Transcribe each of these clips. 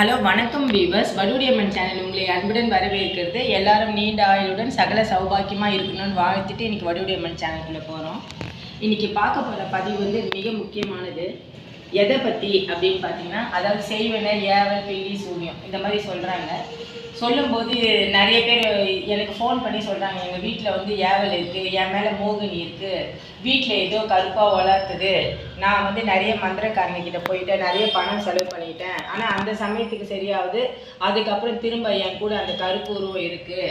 Hello வணக்கம் viewers. வடுடியம்மன் channel உங்களை அன்புடன் வரவேற்கிறது. எல்லாரும் நீண்ட ஆயுளுடன் சகல சௌபாக்கியமாக இருக்கணும்னு வாழ்த்துட்டு இன்றைக்கி வடுடியம்மன் சேனலுக்குள்ளே போகிறோம் இன்றைக்கி பார்க்க போகிற பதிவு வந்து மிக முக்கியமானது. எதை பற்றி அப்படின்னு பார்த்தீங்கன்னா அதாவது செய்வன ஏவல் பில்லி சூன்யம் இந்த மாதிரி சொல்கிறாங்க சொல்லும்போது நிறைய பேர் எனக்கு ஃபோன் பண்ணி சொல்கிறாங்க எங்கள் வீட்டில் வந்து ஏவல் இருக்குது என் மேலே மோகினி இருக்குது வீட்டில் ஏதோ கருப்பாக வளர்த்துது. நான் வந்து நிறைய மந்திரக்காரங்கிட்ட போயிட்டேன் நிறைய பணம் செலவு பண்ணிட்டேன். ஆனால் அந்த சமயத்துக்கு சரியாவது அதுக்கப்புறம் திரும்ப என் கூட அந்த கருப்பு உருவம் இருக்குது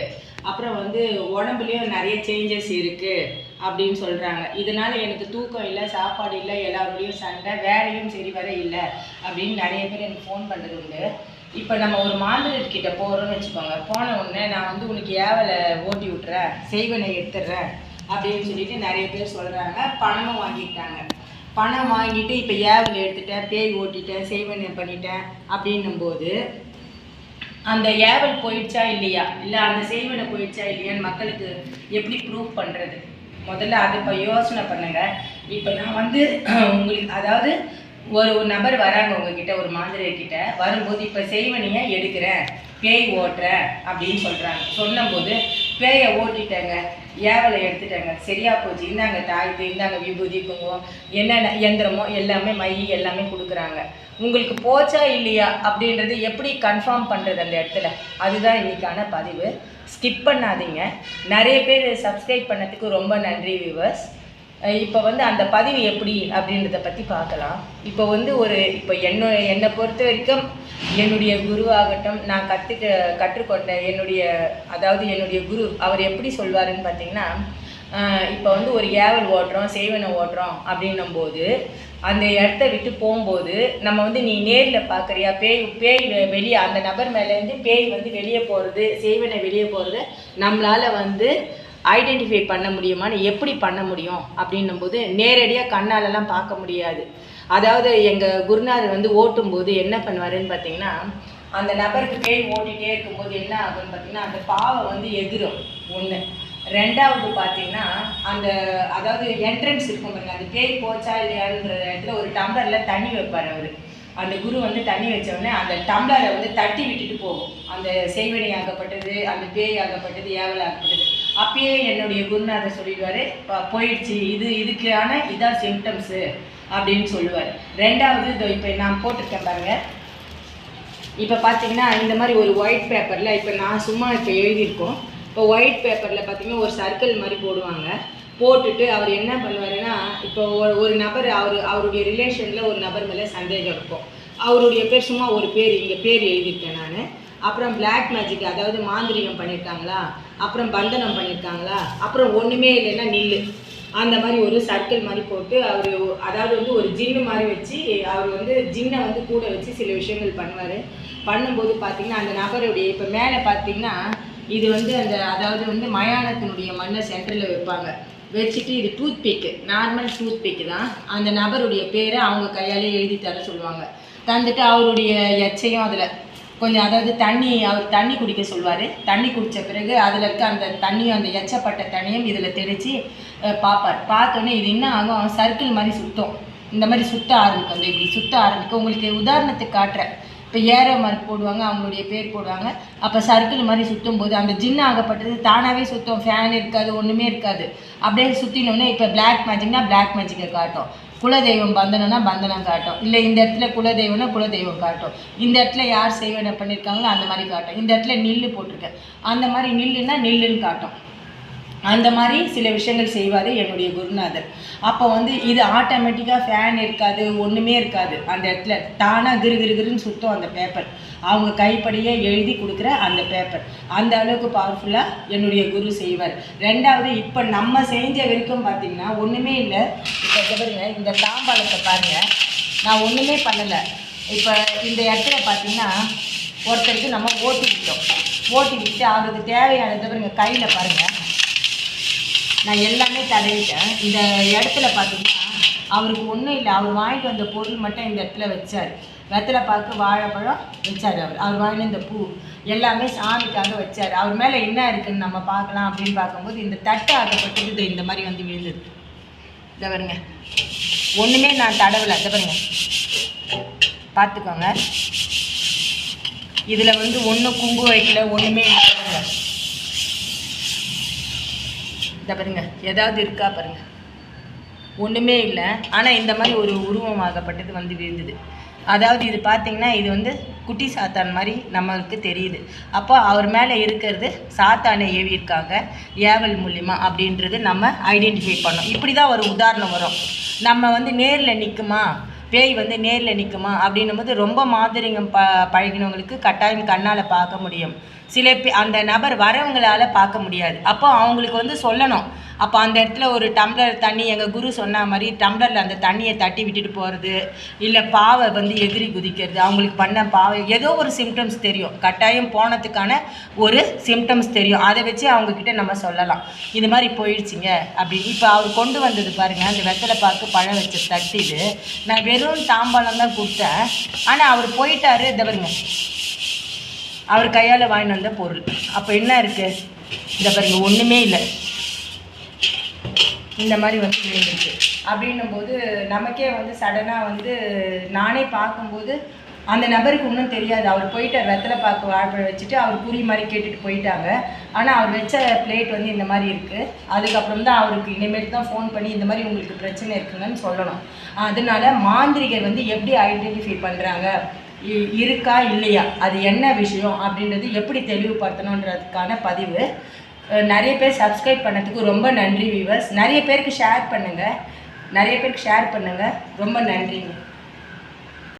அப்புறம் வந்து உடம்புலையும் நிறைய சேஞ்சஸ் இருக்குது அப்படின்னு சொல்கிறாங்க இதனால் எனக்கு தூக்கம் இல்லை சாப்பாடு இல்லை எல்லாரோடையும் சண்டை வேலையும் சரி வர இல்லை அப்படின்னு நிறைய பேர் எனக்கு ஃபோன் பண்ணுறது உண்டு. இப்போ நம்ம ஒரு மாந்திரர்கிட்ட போகிறோம்னு வச்சுக்கோங்க. போன உடனே நான் வந்து உனக்கு ஏவலை ஓட்டி விட்டுறேன் செய்வனை எடுத்துடுறேன் அப்படின்னு சொல்லிட்டு நிறைய பேர் சொல்கிறாங்க பணமும் வாங்கிட்டாங்க. பணம் வாங்கிட்டு இப்போ ஏவல் எடுத்துட்டேன் பேய் ஓட்டிட்டேன் செய்வனை பண்ணிட்டேன் அப்படின்னும் போது அந்த ஏவல் போயிடுச்சா இல்லையா? இல்லை அந்த செய்வனை போயிடுச்சா இல்லையான்னு மக்களுக்கு எப்படி ப்ரூவ் பண்ணுறது முதல்ல அது இப்போ யோசனை பண்ணுங்க. இப்போ நான் வந்து உங்களுக்கு அதாவது ஒரு ஒரு நபர் வராங்க உங்ககிட்ட ஒரு மாந்திரியர்கிட்ட வரும்போது இப்போ செய்வனையை எடுக்கிறேன் பேய் ஓட்டுறேன் அப்படின்னு சொல்கிறாங்க சொன்னபோது பேயை ஓட்டிட்டேங்க. ஏவலை எடுத்துட்டேங்க. சரியா போச்சு. இந்தாங்க தாய்த்து இந்தாங்க விபூதி குங்குமம் என்னென்ன இயந்திரமோ எல்லாமே மை எல்லாமே கொடுக்குறாங்க. உங்களுக்கு போச்சா இல்லையா அப்படின்றது எப்படி கன்ஃபார்ம் பண்ணுறது அந்த இடத்துல? அதுதான் இன்னைக்கான பதிவு. ஸ்கிப் பண்ணாதீங்க. நிறைய பேர் சப்ஸ்கிரைப் பண்ணதுக்கு ரொம்ப நன்றி வியூவர்ஸ் இப்போ வந்து அந்த பதிவு எப்படி அப்படின்றத பற்றி பார்க்கலாம். இப்போ வந்து ஒரு இப்போ என்ன என்னை பொறுத்த வரைக்கும் என்னுடைய குருவாகட்டும் நான் கற்றுக்க கற்றுக்கொண்ட என்னுடைய அதாவது என்னுடைய குரு அவர் எப்படி சொல்வாருன்னு பார்த்தீங்கன்னா இப்போ வந்து ஒரு ஏவல் ஓட்டுறோம் சேவனை ஓட்டுறோம் அப்படின்னும் போது அந்த இடத்த விட்டு போகும்போது நம்ம வந்து நீ நேரில் பார்க்குறியா பேய் பேய் வெளியே அந்த நபர் மேலேருந்து பேய் வந்து வெளியே போகிறது சேவனை வெளியே போகிறது நம்மளால் வந்து ஐடென்டிஃபை பண்ண முடியுமான்னு எப்படி பண்ண முடியும்? அப்படின்னும்போது நேரடியாக கண்ணாலெல்லாம் பார்க்க முடியாது. அதாவது எங்கள் குருநாதர் வந்து ஓட்டும்போது என்ன பண்ணுவாருன்னு பார்த்தீங்கன்னா அந்த நபருக்கு பேய் ஓட்டிகிட்டே இருக்கும்போது என்ன ஆகும்னு பார்த்தீங்கன்னா அந்த பாவை வந்து எதிரும். ஒன்று ரெண்டாவது பார்த்தீங்கன்னா அந்த அதாவது என்ட்ரன்ஸ் இருக்கும் பாருங்க. அந்த பேய் போச்சா இல்லையான்ற இடத்துல ஒரு டம்ளரில் தண்ணி வைப்பார் அவர். அந்த குரு வந்து தண்ணி வச்சவொடனே அந்த டம்ளரை வந்து தட்டி விட்டுட்டு போகும். அந்த செய்வனை ஆகப்பட்டது அந்த பேய் ஆகப்பட்டது ஏவல் ஆகப்பட்டது அப்பயே என்னுடைய குருநாதர் சொல்லிடுவார் போயிடுச்சு இது இதுக்கான இதான் சிம்டம்ஸு அப்படின்னு சொல்லுவார். ரெண்டாவது இதோ இப்போ நான் போட்டிருக்கேன் பாருங்கள் இப்போ பார்த்தீங்கன்னா இந்த மாதிரி ஒரு ஒயிட் பேப்பரில் இப்போ நான் சும்மா இப்போ எழுதியிருக்கோம். இப்போ ஒயிட் பேப்பரில் பார்த்தீங்கன்னா ஒரு சர்க்கிள் மாதிரி போடுவாங்க. போட்டுட்டு அவர் என்ன பண்ணுவாருன்னா இப்போ ஒரு ஒரு நபர் அவர் அவருடைய ரிலேஷனில் ஒரு நபர் மேலே சந்தேகம் இருக்கும். அவருடைய பேர் சும்மா ஒரு பேர் இங்கே பேர் எழுதியிருக்கேன் நான். அப்புறம் பிளாக் மேஜிக் அதாவது மாந்திரிகம் பண்ணியிருக்காங்களா அப்புறம் பந்தனம் பண்ணியிருக்காங்களா அப்புறம் ஒன்றுமே இல்லைன்னா நில்லு. அந்த மாதிரி ஒரு சர்க்கிள் மாதிரி போட்டு அவர் அதாவது வந்து ஒரு ஜின்னு மாதிரி வச்சு அவர் வந்து ஜின்னை வந்து கூட வச்சு சில விஷயங்கள் பண்ணுவார். பண்ணும்போது பார்த்திங்கன்னா அந்த நபருடைய இப்போ மேலே பார்த்தீங்கன்னா இது வந்து அந்த அதாவது வந்து மயானத்தினுடைய மண்ணை சென்டரில் வைப்பாங்க. வச்சுட்டு இது டூத் பிக்கு நார்மல் டூத் பிக்கு தான். அந்த நபருடைய பேரை அவங்க கையாலே எழுதி தர சொல்லுவாங்க. தந்துட்டு அவருடைய எச்சையும் அதில் கொஞ்சம் அதாவது தண்ணி அவர் தண்ணி குடிக்க சொல்வார். தண்ணி குடித்த பிறகு அதில் இருக்க அந்த தண்ணியும் அந்த எச்சப்பட்ட தண்ணியும் இதில் தெளித்து பார்ப்பார் பார்த்தோன்னே இது என்ன ஆகும்? சர்க்கிள் மாதிரி சுத்தம். இந்த மாதிரி சுத்த ஆரம்பிக்கும். அந்த இப்படி சுத்த ஆரம்பிக்கும். உங்களுக்கு உதாரணத்துக்கு காட்டுறேன். இப்போ ஏரோ மார்க் போடுவாங்க அவங்களுடைய பேர் போடுவாங்க. அப்போ சர்க்கிள் மாதிரி சுற்றும் போது அந்த ஜின்னு ஆகப்பட்டது தானாகவே சுற்றும் ஃபேன் இருக்காது ஒன்றுமே இருக்காது. அப்படியே சுற்றினோடனே இப்போ பிளாக் மேஜிக்னா பிளாக் மேஜிக்கை காட்டும். குலதெய்வம் பந்தனம்னா பந்தனம் காட்டும். இல்லை இந்த இடத்துல குலதெய்வம்னா குலதெய்வம் காட்டும். இந்த இடத்துல யார் செய்வனை பண்ணியிருக்காங்களோ அந்த மாதிரி காட்டும். இந்த இடத்துல நில்லு போட்டிருக்கேன். அந்த மாதிரி நில்லுன்னா நில்லுன்னு காட்டும். அந்த மாதிரி சில விஷயங்கள் செய்வார் என்னுடைய குருநாதர். அப்போ வந்து இது ஆட்டோமேட்டிக்காக ஃபேன் இருக்காது ஒன்றுமே இருக்காது. அந்த இடத்துல தானாக கிரு கிரு சுத்தம் அந்த பேப்பர் அவங்க கைப்படியே எழுதி கொடுக்குற அந்த பேப்பர் அந்த அளவுக்கு பவர்ஃபுல்லாக என்னுடைய குரு செய்வார். ரெண்டாவது இப்போ நம்ம செஞ்ச வரைக்கும் பார்த்தீங்கன்னா ஒன்றுமே இல்லை. இப்போ பாருங்க இந்த தாம்பாளத்தை பாருங்கள் நான் ஒன்றுமே பண்ணலை. இப்போ இந்த இடத்துல பார்த்திங்கன்னா ஒருத்தருக்கு நம்ம ஓட்டி விட்டோம். ஓட்டி விட்டு அவருக்கு தேவையானதை பாருங்கள் கையில் பாருங்கள் நான் எல்லாமே தடவிட்டேன். இந்த இடத்துல பார்த்தீங்கன்னா அவருக்கு ஒன்றும் இல்லை. அவர் வாங்கிட்டு வந்த பொருள் மட்டும் இந்த இடத்துல வச்சார். வெத்தலை பார்க்க வாழைப்பழம் வச்சார் அவர். அவர் வாங்கின இந்த பூ எல்லாமே சாமிக்காக வச்சார். அவர் மேலே என்ன இருக்குன்னு நம்ம பார்க்கலாம் அப்படின்னு பார்க்கும்போது இந்த தட்டு ஆகப்பட்டது இந்த மாதிரி வந்து விழுந்தது. இதை பாருங்க. ஒன்றுமே நான் தடவலை. இதை பாருங்க. பார்த்துக்கோங்க. இதில் வந்து ஒன்றும் குங்கு வைக்கல ஒன்றுமே இல்லை. இந்த பாருங்கள் ஏதாவது இருக்கா பாருங்கள் ஒன்றுமே இல்லை. ஆனால் இந்த மாதிரி ஒரு உருவமாகப்பட்டது வந்து விழுந்தது. அதாவது இது பார்த்தீங்கன்னா இது வந்து குட்டி சாத்தான் மாதிரி நம்மளுக்கு தெரியுது. அப்போ அவர் மேலே இருக்கிறது சாத்தானை ஏவியிருக்காங்க ஏவல் மூலிமா அப்படின்றது நம்ம ஐடென்டிஃபை பண்ணோம். இப்படி தான் ஒரு உதாரணம் வரும். நம்ம வந்து நேரில் நிற்குமா பேய் வந்து நேரில் நிற்குமா அப்படின்னும் போது ரொம்ப மாதிரிங்க ப பழகினவங்களுக்கு கட்டாயம் கண்ணால் பார்க்க முடியும். சில அந்த நபர் வரவங்களால் பார்க்க முடியாது. அப்போ அவங்களுக்கு வந்து சொல்லணும். அப்போ அந்த இடத்துல ஒரு டம்ளர் தண்ணி எங்கள் குரு சொன்ன மாதிரி டம்ளரில் அந்த தண்ணியை தட்டி விட்டுட்டு போகிறது இல்லை பாவை வந்து எதிரி குதிக்கிறது அவங்களுக்கு பண்ண பாவை ஏதோ ஒரு சிம்டம்ஸ் தெரியும். கட்டாயம் போனதுக்கான ஒரு சிம்டம்ஸ் தெரியும். அதை வச்சு அவங்கக்கிட்ட நம்ம சொல்லலாம். இது மாதிரி போயிடுச்சிங்க அப்படின்னு. இப்போ அவர் கொண்டு வந்தது பாருங்கள் அந்த வெத்தலை பாக்கு பழம் வச்சு தட்டிது நான் வெறும் தாம்பாளம் தான் கொடுத்தேன். ஆனால் அவர் போயிட்டாரு இந்த பாருங்க. அவர் கையால் வாங்கிட்டு வந்த பொருள். அப்போ என்ன இருக்குது இந்த பாருங்க ஒன்றுமே இல்லை. இந்த மாதிரி வந்து விழுந்துருக்கு. அப்படின்னும் போது நமக்கே வந்து சடனாக வந்து நானே பார்க்கும்போது அந்த நபருக்கு ஒன்றும் தெரியாது. அவர் போயிட்டார் வெத்தலை பாக்கு வாழைப்பழம் வச்சுட்டு அவர் குறி மாதிரி கேட்டுட்டு போயிட்டாங்க. ஆனால் அவர் வச்ச பிளேட் வந்து இந்த மாதிரி இருக்குது அதுக்கப்புறம் தான் அவருக்கு இனிமேட்டு தான் ஃபோன் பண்ணி இந்த மாதிரி உங்களுக்கு பிரச்சனை இருக்குங்கன்னு சொல்லணும். அதனால மாந்திரிகர் வந்து எப்படி ஐடென்டிஃபை பண்ணுறாங்க இருக்கா இல்லையா? அது என்ன விஷயம் அப்படின்றது எப்படி தெளிவுபடுத்தணுன்றதுக்கான பதிவு. நிறைய பேர் சப்ஸ்கிரைப் பண்ணதுக்கு ரொம்ப நன்றி வியூவர்ஸ் நிறைய பேருக்கு ஷேர் பண்ணுங்கள் நிறைய பேருக்கு ஷேர் பண்ணுங்கள் ரொம்ப நன்றிங்க.